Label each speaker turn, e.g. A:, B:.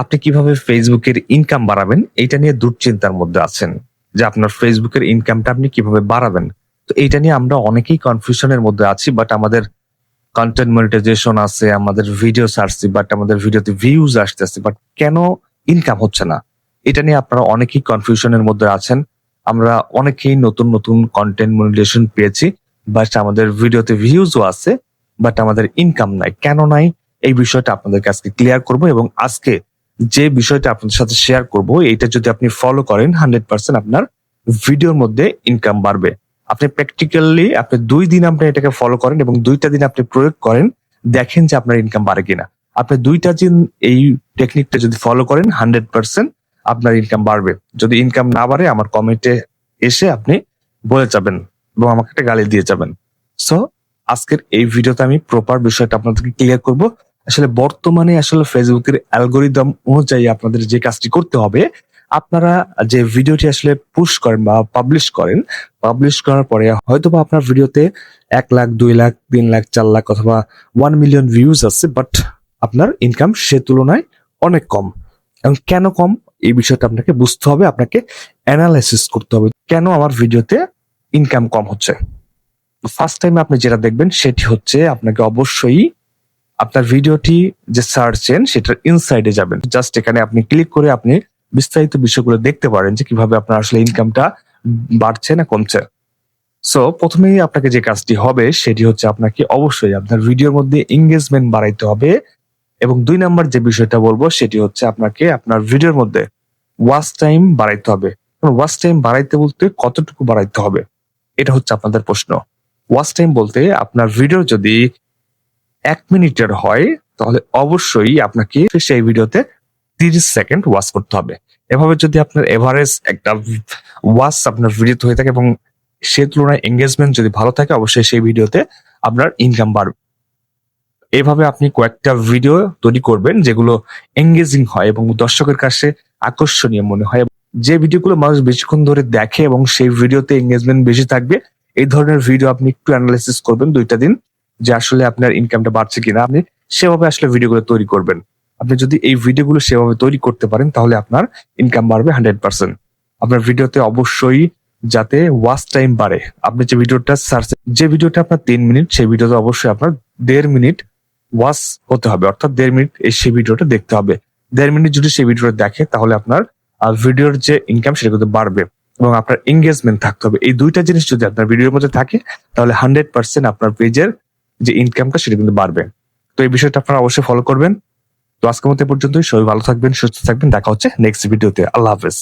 A: আপনি কীভাবে ফেসবুকের ইনকাম বাড়াবেন এটা নিয়ে দুশ্চিন্তার মধ্যে আছেন যে আপনার ফেসবুকের ইনকামটা আপনি কীভাবে বাড়াবেন। তো এইটা নিয়ে আমরা অনেকেই কনফিউশনের মধ্যে আছি বাট আমাদের কন্টেন্ট মনিটাইজেশন আছে, আমাদের ভিডিও আসছে বাট আমাদের ভিডিওতে ভিউজ আসতেছে বাট কেন ইনকাম হচ্ছে না? এটা নিয়ে আপনারা অনেকেই কনফিউশনের মধ্যে আছেন। আমরা অনেকেই নতুন নতুন কন্টেন্ট মনিটাইজেশন পেয়েছি বাট আমাদের ভিডিওতে ভিউজও আছে বাট আমাদের ইনকাম নাই। কেন নাই? এই বিষয়টা আপনাদেরকে আজকে ক্লিয়ার করব এবং আজকে যে বিষয়টা আপনাদের সাথে শেয়ার করব, এইটা যদি আপনি ফলো করেন হান্ড্রেড পার্সেন্ট আপনার ভিডিওর মধ্যে ইনকাম বাড়বে। আপনি প্র্যাকটিক্যালি আপনি দুই দিন আপনি এটাকে ফলো করেন এবং দুইটা দিন আপনি প্রয়োগ করেন, দেখেন যে আপনার ইনকাম বাড়ে কিনা। আপনি দুইটা দিন এই টেকনিকটা যদি ফলো করেন হান্ড্রেড পার্সেন্ট আপনার ইনকাম বাড়বে। যদি ইনকাম না বাড়ে, আমার কমেন্টে এসে আপনি বলে যাবেন এবং আমাকে একটা গালি দিয়ে যাবেন। সো আজকের এই ভিডিওতে আমি প্রপার বিষয়টা আপনাদেরকে ক্লিয়ার করব। আসলে বর্তমানে আসলে ফেসবুকের অ্যালগোরিদম অনুযায়ী আপনাদের যে কাজটি করতে হবে, আপনারা যে ভিডিওটি আসলে পুশ করেন বা পাবলিশ করেন পাবলিশ করার পরে হয়তো বা আপনার ভিডিওতে এক লাখ, দুই লাখ, তিন লাখ, চার লাখ অথবা ওয়ান মিলিয়ন ভিউজ আছে বাট আপনার ইনকাম সে তুলনায় অনেক কম। এবং কেন কম? এই বিষয়টা আপনাকে বুঝতে হবে, আপনাকে অ্যানালাইসিস করতে হবে কেন আমার ভিডিওতে ইনকাম কম হচ্ছে। ফার্স্ট টাইম আপনি যেটা দেখবেন সেটি হচ্ছে আপনাকে অবশ্যই আপনার ভিডিওটি যে সার্চেন সেটার ইনসাইডে যাবেন। জাস্ট এখানে আপনি ক্লিক করে আপনি বিস্তারিত বিষয়গুলো দেখতে পারেন যে কীভাবে আপনার আসলে ইনকামটা বাড়ছে না কমছে। সো প্রথমেই আপনাকে যে কাজটি হবে, সেটি হচ্ছে আপনাকে অবশ্যই আপনার ভিডিওর মধ্যে এঙ্গেজমেন্ট বাড়াইতে হবে এবং দুই নাম্বার যে বিষয়টা বলব, সেটি হচ্ছে আপনাকে আপনার ভিডিওর মধ্যে ওয়াচ টাইম বাড়াইতে হবে। ওয়াচ টাইম বাড়াইতে বলতে কতটুকু বাড়াইতে হবে, এটা হচ্ছে আপনাদের প্রশ্ন। ওয়াচ টাইম বলতে আপনার ভিডিও যদি এক মিনিটের হয়, তাহলে অবশ্যই আপনাকে সেই ভিডিওতে তিরিশ সেকেন্ড ওয়াচ করতে হবে। এভাবে যদি আপনার এভারেজ একটা ওয়াচ আপনার ভিডিওতে হয়ে থাকে এবং সে তুলনায় এঙ্গেজমেন্ট যদি ভালো থাকে, অবশ্যই সেই ভিডিওতে আপনার ইনকাম বাড়বে। এভাবে আপনি কয়েকটা ভিডিও তৈরি করবেন যেগুলো এঙ্গেজিং হয় এবং দর্শকের কাছে আকর্ষণীয় মনে হয়। যে ভিডিওগুলো মানুষ বেশিক্ষণ ধরে দেখে এবং সেই ভিডিওতে এঙ্গেজমেন্ট বেশি থাকবে, এই ধরনের ভিডিও আপনি একটু অ্যানালাইসিস করবেন দুইটা দিন। যে আসলে আপনার ইনকামটা বাড়ছে কিনা, আপনি সেভাবে আসলে ভিডিওগুলো তৈরি করবেন। আপনি যদি এই ভিডিওগুলো সেভাবে তৈরি করতে পারেন, তাহলে আপনার ইনকাম বাড়বে হান্ড্রেড পার্সেন্ট আপনার ভিডিওতে অবশ্যই যাতে ওয়াচ টাইম বাড়ে। আপনি যে ভিডিওটা সার্চ যে ভিডিওটা আপনার তিন মিনিট সেই ভিডিওতে অবশ্যই আপনার দেড় মিনিট ওয়াচ হতে হবে। অর্থাৎ দেড় মিনিট এই সেই ভিডিওটা দেখতে হবে। দেড় মিনিট যদি সেই ভিডিওটা দেখে, তাহলে আপনার ভিডিওর যে ইনকাম সেটা কিন্তু বাড়বে এবং আপনার এঙ্গেজমেন্ট থাকতে হবে। এই দুইটা জিনিস যদি আপনার ভিডিওর মধ্যে থাকে, তাহলে হান্ড্রেড পার্সেন্ট আপনার পেজের যে ইনকামটা সেটা কিন্তু বাড়বে। তো এই বিষয়টা আপনারা অবশ্যই ফলো করবেন। তো আজকের মতো পর্যন্তই। সবাই ভালো থাকবেন, সুস্থ থাকবেন। দেখা হচ্ছে নেক্সট ভিডিওতে আল্লাহ হাফেজ।